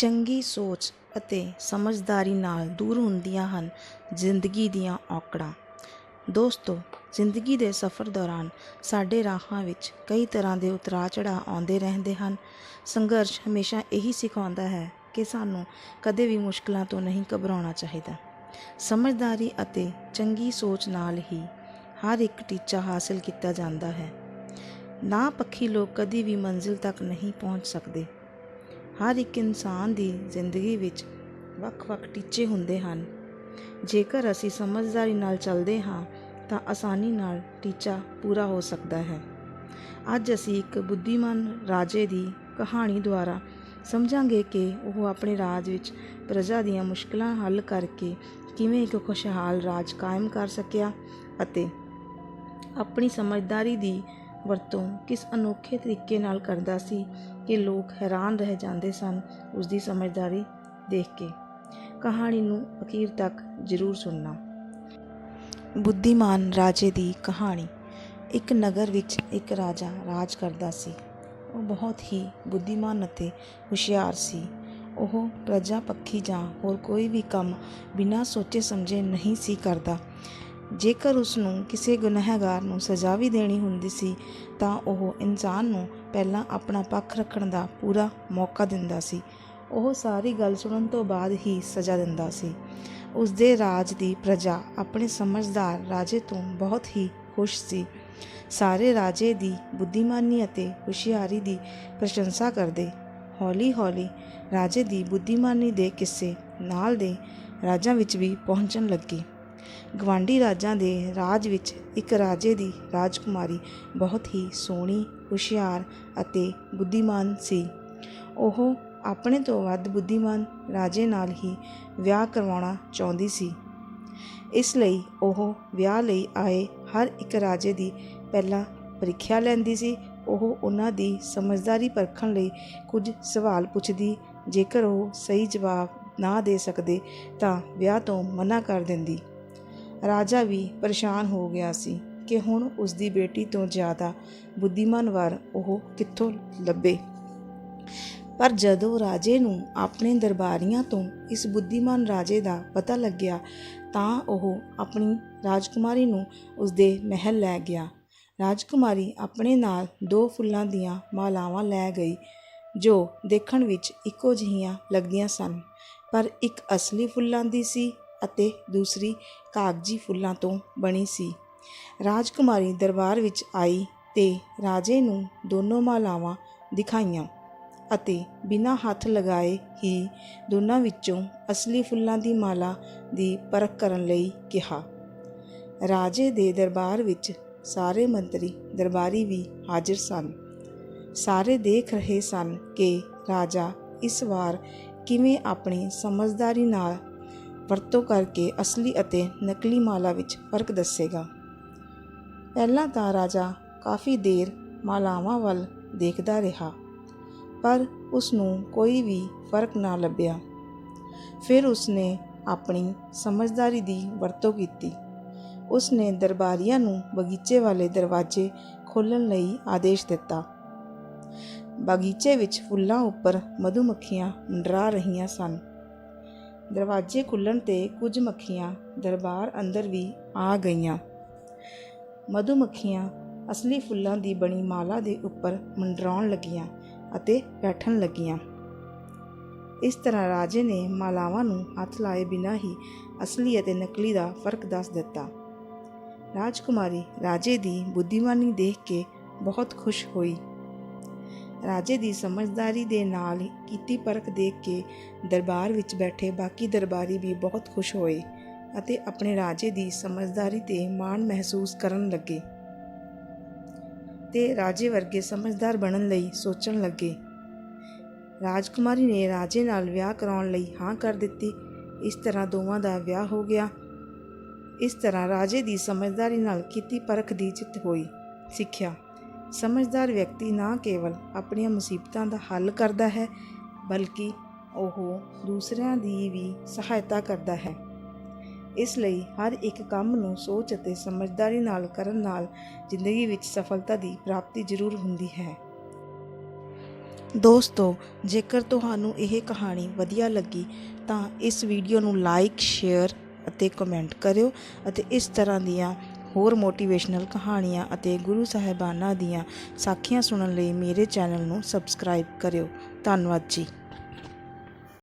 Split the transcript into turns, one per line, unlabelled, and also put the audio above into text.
ਚੰਗੀ ਸੋਚ ਅਤੇ ਸਮਝਦਾਰੀ ਨਾਲ ਦੂਰ ਹੁੰਦੀਆਂ ਹਨ ਜ਼ਿੰਦਗੀ ਦੀਆਂ ਔਕੜਾਂ। ਦੋਸਤੋ, ਜ਼ਿੰਦਗੀ ਦੇ ਸਫ਼ਰ ਦੌਰਾਨ ਸਾਡੇ ਰਾਹਾਂ ਵਿੱਚ ਕਈ ਤਰ੍ਹਾਂ ਦੇ ਉਤਰਾਅ ਚੜਾਅ ਆਉਂਦੇ ਰਹਿੰਦੇ ਹਨ। ਸੰਘਰਸ਼ ਹਮੇਸ਼ਾ ਇਹੀ ਸਿਖਾਉਂਦਾ ਹੈ ਕਿ ਸਾਨੂੰ ਕਦੇ ਵੀ ਮੁਸ਼ਕਲਾਂ ਤੋਂ ਨਹੀਂ ਘਬਰਾਉਣਾ ਚਾਹੀਦਾ। ਸਮਝਦਾਰੀ ਅਤੇ ਚੰਗੀ ਸੋਚ ਨਾਲ ਹੀ ਹਰ ਇੱਕ ਟੀਚਾ ਹਾਸਲ ਕੀਤਾ ਜਾਂਦਾ ਹੈ। ਨਾ ਪੱਖੀ ਲੋਕ ਕਦੀ ਵੀ ਮੰਜ਼ਿਲ ਤੱਕ ਨਹੀਂ ਪਹੁੰਚ ਸਕਦੇ। ਹਰ ਇੱਕ ਇਨਸਾਨ ਦੀ ਜ਼ਿੰਦਗੀ ਵਿੱਚ ਵੱਖ-ਵੱਖ ਟੀਚੇ ਹੁੰਦੇ ਹਨ। ਜੇਕਰ ਅਸੀਂ ਸਮਝਦਾਰੀ ਨਾਲ ਚੱਲਦੇ ਹਾਂ, ਤਾਂ ਆਸਾਨੀ ਨਾਲ ਟੀਚਾ ਪੂਰਾ ਹੋ ਸਕਦਾ ਹੈ। ਅੱਜ ਅਸੀਂ ਇੱਕ ਬੁੱਧੀਮਾਨ ਰਾਜੇ ਦੀ ਕਹਾਣੀ ਦੁਆਰਾ ਸਮਝਾਂਗੇ ਕਿ ਉਹ ਆਪਣੇ ਰਾਜ ਵਿੱਚ ਪ੍ਰਜਾ ਦੀਆਂ ਮੁਸ਼ਕਲਾਂ ਹੱਲ ਕਰਕੇ ਕਿਵੇਂ ਇੱਕ ਖੁਸ਼ਹਾਲ ਰਾਜ ਕਾਇਮ ਕਰ ਸਕਿਆ ਅਤੇ ਆਪਣੀ ਸਮਝਦਾਰੀ ਦੀ ਵਰਤੋਂ ਕਿਸ ਅਨੋਖੇ ਤਰੀਕੇ ਨਾਲ ਕਰਦਾ ਸੀ ਕਿ ਲੋਕ ਹੈਰਾਨ ਰਹਿ ਜਾਂਦੇ ਸਨ ਉਸ ਦੀ ਸਮਝਦਾਰੀ ਦੇਖ ਕੇ। ਕਹਾਣੀ ਨੂੰ ਅਖੀਰ ਤੱਕ ਜ਼ਰੂਰ ਸੁਣਨਾ। ਬੁੱਧੀਮਾਨ ਰਾਜੇ ਦੀ ਕਹਾਣੀ। ਇੱਕ ਨਗਰ ਵਿੱਚ ਇੱਕ ਰਾਜਾ ਰਾਜ ਕਰਦਾ ਸੀ। ਉਹ ਬਹੁਤ ਹੀ ਬੁੱਧੀਮਾਨ ਅਤੇ ਹੁਸ਼ਿਆਰ ਸੀ। ਉਹ ਪ੍ਰਜਾ ਪੱਖੀ ਜਾਂ ਹੋਰ ਕੋਈ ਵੀ ਕੰਮ ਬਿਨਾਂ ਸੋਚੇ ਸਮਝੇ ਨਹੀਂ ਸੀ ਕਰਦਾ। ਜੇਕਰ ਉਸ ਨੂੰ ਕਿਸੇ ਗੁਨਾਹਗਾਰ ਨੂੰ ਸਜ਼ਾ ਵੀ ਦੇਣੀ ਹੁੰਦੀ ਸੀ ਤਾਂ ਉਹ ਇਨਸਾਨ ਨੂੰ ਪਹਿਲਾਂ ਆਪਣਾ ਪੱਖ ਰੱਖਣ ਦਾ ਪੂਰਾ ਮੌਕਾ ਦਿੰਦਾ ਸੀ। ਉਹ ਸਾਰੀ ਗੱਲ ਸੁਣਨ ਤੋਂ ਬਾਅਦ ਹੀ ਸਜ਼ਾ ਦਿੰਦਾ ਸੀ। ਉਸ ਦੇ ਰਾਜ ਦੀ ਪ੍ਰਜਾ ਆਪਣੇ ਸਮਝਦਾਰ ਰਾਜੇ ਤੋਂ ਬਹੁਤ ਹੀ ਖੁਸ਼ ਸੀ। ਸਾਰੇ ਰਾਜੇ ਦੀ ਬੁੱਧੀਮਾਨੀ ਅਤੇ ਹੁਸ਼ਿਆਰੀ ਦੀ ਪ੍ਰਸ਼ੰਸਾ ਕਰਦੇ। ਹੌਲੀ-ਹੌਲੀ ਰਾਜੇ ਦੀ ਬੁੱਧੀਮਾਨੀ ਦੇ ਕਿੱਸੇ ਨਾਲ ਦੇ ਰਾਜਾਂ ਵਿੱਚ ਵੀ ਪਹੁੰਚਣ ਲੱਗੇ। ਗਵਾਂਢੀ ਰਾਜਾਂ ਦੇ ਰਾਜ ਵਿੱਚ ਇੱਕ ਰਾਜੇ ਦੀ ਰਾਜਕੁਮਾਰੀ ਬਹੁਤ ਹੀ ਸੋਹਣੀ, ਹੁਸ਼ਿਆਰ ਅਤੇ ਬੁੱਧੀਮਾਨ ਸੀ। ਉਹ ਆਪਣੇ ਤੋਂ ਵੱਧ ਬੁੱਧੀਮਾਨ ਰਾਜੇ ਨਾਲ ਹੀ ਵਿਆਹ ਕਰਵਾਉਣਾ ਚਾਹੁੰਦੀ ਸੀ। ਇਸ ਲਈ ਉਹ ਵਿਆਹ ਲਈ ਆਏ ਹਰ ਇੱਕ ਰਾਜੇ ਦੀ ਪਹਿਲਾਂ ਪ੍ਰੀਖਿਆ ਲੈਂਦੀ ਸੀ। ਉਹ ਉਹਨਾਂ ਦੀ ਸਮਝਦਾਰੀ ਪਰਖਣ ਲਈ ਕੁਝ ਸਵਾਲ ਪੁੱਛਦੀ, ਜੇਕਰ ਉਹ ਸਹੀ ਜਵਾਬ ਨਾ ਦੇ ਸਕਦੇ ਤਾਂ ਵਿਆਹ ਤੋਂ ਮਨਾ ਕਰ ਦਿੰਦੀ। ਰਾਜਾ ਵੀ ਪਰੇਸ਼ਾਨ ਹੋ ਗਿਆ ਸੀ ਕਿ ਹੁਣ ਉਸ ਦੀ ਬੇਟੀ ਤੋਂ ਜ਼ਿਆਦਾ ਬੁੱਧੀਮਾਨ ਵਰ ਉਹ ਕਿੱਥੋਂ ਲੱਭੇ। ਪਰ ਜਦੋਂ ਰਾਜੇ ਨੂੰ ਆਪਣੇ ਦਰਬਾਰੀਆਂ ਤੋਂ ਇਸ ਬੁੱਧੀਮਾਨ ਰਾਜੇ ਦਾ ਪਤਾ ਲੱਗਿਆ, ਤਾਂ ਉਹ ਆਪਣੀ ਰਾਜਕੁਮਾਰੀ ਨੂੰ ਉਸ ਦੇ ਮਹਿਲ ਲੈ ਗਿਆ। ਰਾਜਕੁਮਾਰੀ ਆਪਣੇ ਨਾਲ ਦੋ ਫੁੱਲਾਂ ਦੀਆਂ ਮਾਲਾਵਾਂ ਲੈ ਗਈ, ਜੋ ਦੇਖਣ ਵਿੱਚ ਇੱਕੋ ਜਿਹੀਆਂ ਲੱਗਦੀਆਂ ਸਨ। ਪਰ ਇੱਕ ਅਸਲੀ ਫੁੱਲਾਂ ਦੀ ਸੀ ਅਤੇ ਦੂਸਰੀ ਕਾਗਜੀ ਫੁੱਲਾਂ ਤੋਂ ਬਣੀ ਸੀ। ਰਾਜਕੁਮਾਰੀ ਦਰਬਾਰ ਵਿੱਚ ਆਈ ਤੇ ਰਾਜੇ ਨੂੰ ਦੋਨੋਂ ਮਾਲਾਵਾਂ ਦਿਖਾਈਆਂ ਅਤੇ ਬਿਨਾਂ ਹੱਥ ਲਗਾਏ ਹੀ ਦੋਨਾਂ ਵਿੱਚੋਂ ਅਸਲੀ ਫੁੱਲਾਂ ਦੀ ਮਾਲਾ ਦੀ ਪਰਖ ਕਰਨ ਲਈ ਕਿਹਾ। ਰਾਜੇ ਦੇ ਦਰਬਾਰ ਵਿੱਚ ਸਾਰੇ ਮੰਤਰੀ ਦਰਬਾਰੀ ਵੀ ਹਾਜ਼ਰ ਸਨ। ਸਾਰੇ ਦੇਖ ਰਹੇ ਸਨ ਕਿ ਰਾਜਾ ਇਸ ਵਾਰ ਕਿਵੇਂ ਆਪਣੀ ਸਮਝਦਾਰੀ ਨਾਲ ਵਰਤੋਂ ਕਰਕੇ ਅਸਲੀ ਅਤੇ ਨਕਲੀ ਮਾਲਾ ਵਿੱਚ ਫ਼ਰਕ ਦੱਸੇਗਾ। ਪਹਿਲਾਂ ਤਾਂ ਰਾਜਾ ਕਾਫੀ ਦੇਰ ਮਾਲਾਵਾਂ ਵੱਲ ਦੇਖਦਾ ਰਿਹਾ, ਪਰ ਉਸ ਨੂੰ ਕੋਈ ਵੀ ਫ਼ਰਕ ਨਾ ਲੱਭਿਆ। ਫਿਰ ਉਸਨੇ ਆਪਣੀ ਸਮਝਦਾਰੀ ਦੀ ਵਰਤੋਂ ਕੀਤੀ। ਉਸਨੇ ਦਰਬਾਰੀਆਂ ਨੂੰ ਬਗੀਚੇ ਵਾਲੇ ਦਰਵਾਜ਼ੇ ਖੋਲ੍ਹਣ ਲਈ ਆਦੇਸ਼ ਦਿੱਤਾ। ਬਗੀਚੇ ਵਿੱਚ ਫੁੱਲਾਂ ਉੱਪਰ ਮਧੂਮੱਖੀਆਂ ਮੰਡਰਾ ਰਹੀਆਂ ਸਨ। ਦਰਵਾਜ਼ੇ ਖੁੱਲਣ ਤੇ ਕੁਝ ਮੱਖੀਆਂ ਦਰਬਾਰ ਅੰਦਰ ਵੀ ਆ ਗਈਆਂ। ਮਧੂਮੱਖੀਆਂ ਅਸਲੀ ਫੁੱਲਾਂ ਦੀ ਬਣੀ ਮਾਲਾ ਦੇ ਉੱਪਰ ਮੰਡਰਾਉਣ ਲੱਗੀਆਂ ਅਤੇ ਬੈਠਣ ਲੱਗੀਆਂ। ਇਸ ਤਰ੍ਹਾਂ ਰਾਜੇ ਨੇ ਮਾਲਾਵਾਂ ਨੂੰ ਹੱਥ ਲਾਏ ਬਿਨਾਂ ਹੀ ਅਸਲੀ ਅਤੇ ਨਕਲੀ ਦਾ ਫ਼ਰਕ ਦੱਸ ਦਿੱਤਾ। ਰਾਜਕੁਮਾਰੀ ਰਾਜੇ ਦੀ ਬੁੱਧੀਮਾਨੀ ਦੇਖ ਕੇ ਬਹੁਤ ਖੁਸ਼ ਹੋਈ। ਰਾਜੇ ਦੀ ਸਮਝਦਾਰੀ ਦੇ ਨਾਲ ਕੀਤੀ ਪਰਖ ਦੇਖ ਕੇ ਦਰਬਾਰ ਵਿੱਚ ਬੈਠੇ ਬਾਕੀ ਦਰਬਾਰੀ ਵੀ ਬਹੁਤ ਖੁਸ਼ ਹੋਏ ਅਤੇ ਆਪਣੇ ਰਾਜੇ ਦੀ ਸਮਝਦਾਰੀ ਤੇ ਮਾਣ ਮਹਿਸੂਸ ਕਰਨ ਲੱਗੇ ਤੇ ਰਾਜੇ ਵਰਗੇ ਸਮਝਦਾਰ ਬਣਨ ਲਈ ਸੋਚਣ ਲੱਗੇ। ਰਾਜਕੁਮਾਰੀ ਨੇ ਰਾਜੇ ਨਾਲ ਵਿਆਹ ਕਰਾਉਣ ਲਈ ਹਾਂ ਕਰ ਦਿੱਤੀ। ਇਸ ਤਰ੍ਹਾਂ ਦੋਵਾਂ ਦਾ ਵਿਆਹ ਹੋ ਗਿਆ। ਇਸ ਤਰ੍ਹਾਂ ਰਾਜੇ ਦੀ ਸਮਝਦਾਰੀ ਨਾਲ ਕੀਤੀ ਪਰਖ ਦੀ ਜਿੱਤ ਹੋਈ। ਸਿੱਖਿਆ ਸਮਝਦਾਰ ਵਿਅਕਤੀ ਨਾ ਕੇਵਲ ਆਪਣੀਆਂ ਮੁਸੀਬਤਾਂ ਦਾ ਹੱਲ ਕਰਦਾ ਹੈ, ਬਲਕਿ ਉਹ ਦੂਸਰਿਆਂ ਦੀ ਵੀ ਸਹਾਇਤਾ ਕਰਦਾ ਹੈ। ਇਸ ਲਈ ਹਰ ਇੱਕ ਕੰਮ ਨੂੰ ਸੋਚ ਅਤੇ ਸਮਝਦਾਰੀ ਨਾਲ ਕਰਨ ਨਾਲ ਜ਼ਿੰਦਗੀ ਵਿੱਚ ਸਫਲਤਾ ਦੀ ਪ੍ਰਾਪਤੀ ਜ਼ਰੂਰ ਹੁੰਦੀ ਹੈ। ਦੋਸਤੋ, ਜੇਕਰ ਤੁਹਾਨੂੰ ਇਹ ਕਹਾਣੀ ਵਧੀਆ ਲੱਗੀ, ਤਾਂ ਇਸ ਵੀਡੀਓ ਨੂੰ ਲਾਈਕ ਸ਼ੇਅਰ ਅਤੇ ਕਮੈਂਟ ਕਰਿਓ ਅਤੇ ਇਸ ਤਰ੍ਹਾਂ ਦੀਆਂ ਹੋਰ ਮੋਟੀਵੇਸ਼ਨਲ ਕਹਾਣੀਆਂ ਅਤੇ ਗੁਰੂ ਸਾਹਿਬਾਨਾਂ ਦੀਆਂ ਸਾਖੀਆਂ ਸੁਣਨ ਲਈ ਮੇਰੇ ਚੈਨਲ ਨੂੰ ਸਬਸਕ੍ਰਾਈਬ ਕਰਿਓ। ਧੰਨਵਾਦ ਜੀ।